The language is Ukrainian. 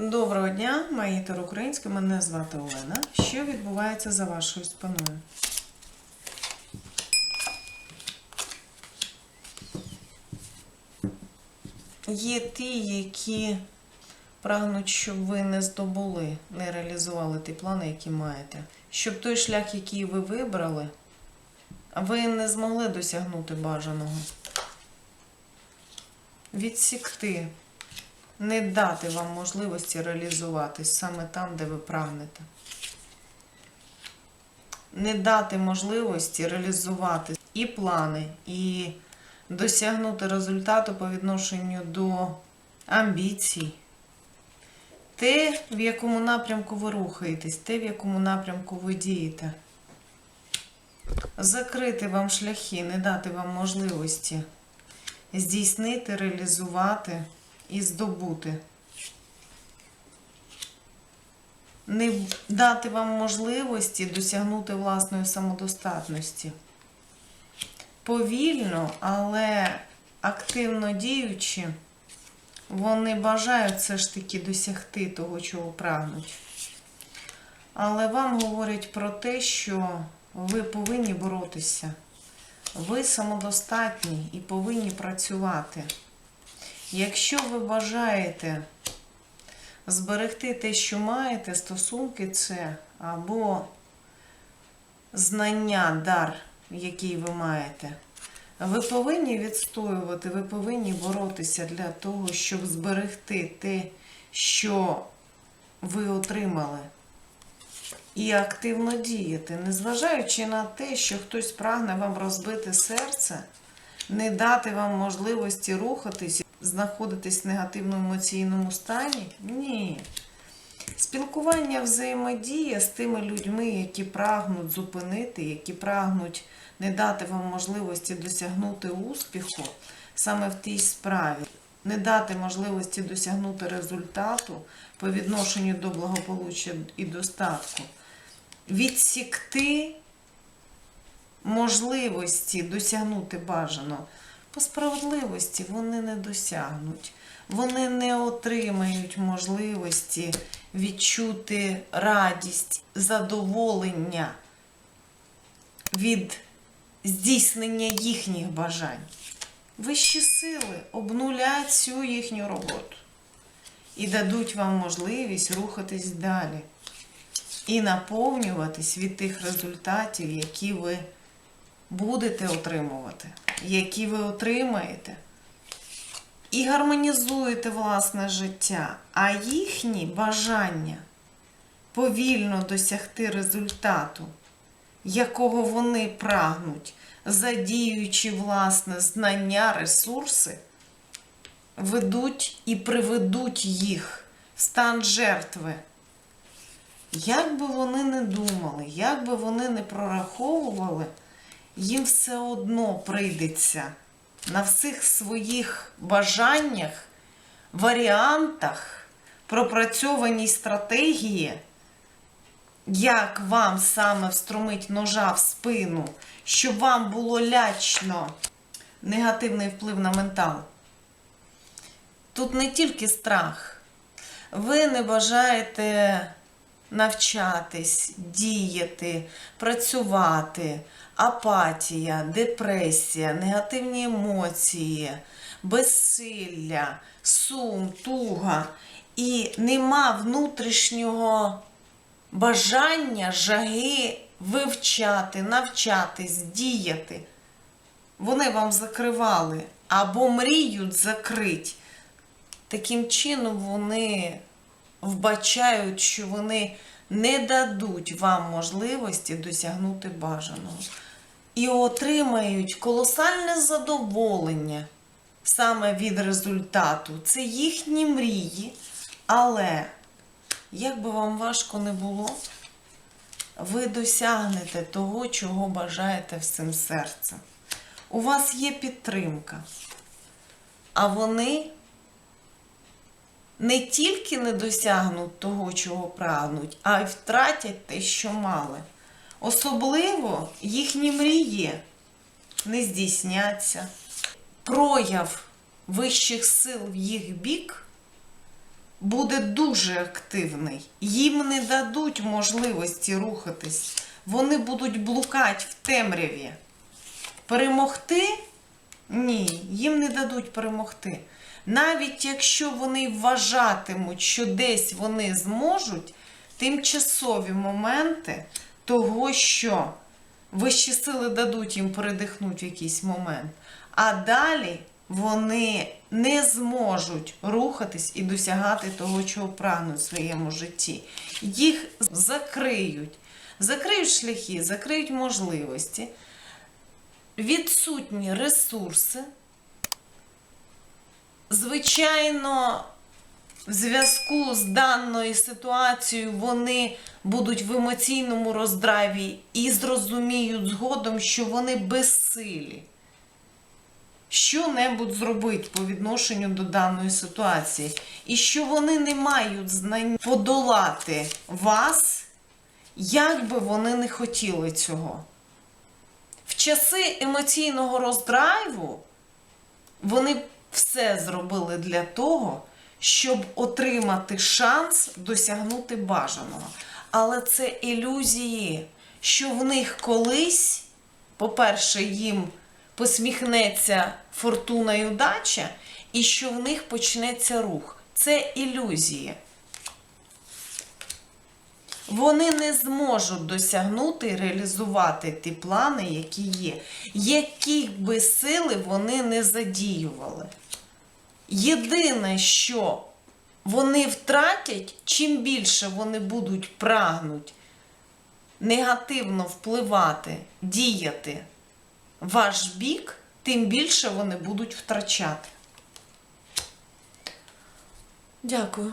Доброго дня, мої українські. Мене звати Олена. Що відбувається за вашою спиною? Є ті, які прагнуть, щоб ви не здобули, не реалізували ті плани, які маєте. Щоб той шлях, який ви вибрали, ви не змогли досягнути бажаного. Відсікти не дати вам можливості реалізуватись саме там, де ви прагнете. Не дати можливості реалізувати і плани, і досягнути результату по відношенню до амбіцій. Те, в якому напрямку ви рухаєтесь, те, в якому напрямку ви дієте. Закрити вам шляхи, не дати вам можливості здійснити, реалізувати і здобути. Не дати вам можливості досягнути власної самодостатності. Повільно, але активно діючи, вони бажають все ж таки досягти того, чого прагнуть. Але вам говорять про те, що ви повинні боротися. Ви самодостатні і повинні працювати. Якщо ви бажаєте зберегти те, що маєте, стосунки це або знання, дар, який ви маєте, ви повинні відстоювати, ви повинні боротися для того, щоб зберегти те, що ви отримали. І активно діяти, незважаючи на те, що хтось прагне вам розбити серце, не дати вам можливості рухатись, знаходитись в негативному емоційному стані? Ні. Спілкування взаємодія з тими людьми, які прагнуть зупинити, які прагнуть не дати вам можливості досягнути успіху саме в тій справі, не дати можливості досягнути результату по відношенню до благополуччя і достатку, відсікти можливості досягнути бажаного. По справедливості вони не досягнуть. Вони не отримають можливості відчути радість, задоволення від здійснення їхніх бажань. Вищі сили обнулять цю їхню роботу і дадуть вам можливість рухатись далі і наповнюватись від тих результатів, які ви будете отримувати, які ви отримаєте. І гармонізуєте власне життя, а їхні бажання повільно досягти результату, якого вони прагнуть, задіюючи власне знання, ресурси, ведуть і приведуть їх в стан жертви. Як би вони не думали, як би вони не прораховували, їм все одно прийдеться на всіх своїх бажаннях, варіантах, пропрацьованій стратегії, як вам саме встромить ножа в спину, щоб вам було лячно негативний вплив на ментал. Тут не тільки страх. Ви не бажаєте навчатись, діяти, працювати, апатія, депресія, негативні емоції, безсилля, сум, туга. І нема внутрішнього бажання, жаги вивчати, навчатись, діяти. Вони вам закривали або мріють закрить. Таким чином вони вбачають, що вони не дадуть вам можливості досягнути бажаного. І отримають колосальне задоволення саме від результату. Це їхні мрії, але як би вам важко не було, ви досягнете того, чого бажаєте всім серцем. У вас є підтримка, а вони не тільки не досягнуть того, чого прагнуть, а й втратять те, що мали. Особливо їхні мрії не здійсняться. Прояв вищих сил в їх бік буде дуже активний. Їм не дадуть можливості рухатись. Вони будуть блукати в темряві. Перемогти? Ні, їм не дадуть перемогти. Навіть якщо вони вважатимуть, що десь вони зможуть, тимчасові моменти того, що вищі сили дадуть їм передихнути в якийсь момент, а далі вони не зможуть рухатись і досягати того, чого прагнуть в своєму житті. Їх закриють, закриють шляхи, закриють можливості, відсутні ресурси. Звичайно, в зв'язку з даною ситуацією вони будуть в емоційному роздраві і зрозуміють згодом, що вони безсилі що-небудь зробити по відношенню до даної ситуації, і що вони не мають знань подолати вас, як би вони не хотіли цього. В часи емоційного роздрайву вони все зробили для того, щоб отримати шанс досягнути бажаного. Але це ілюзії, що в них колись, по-перше, їм посміхнеться фортуна і удача, і що в них почнеться рух. Це ілюзії. Вони не зможуть досягнути і реалізувати ті плани, які є, які би сили вони не задіювали. Єдине, що вони втратять, чим більше вони будуть прагнуть негативно впливати, діяти ваш бік, тим більше вони будуть втрачати. Дякую.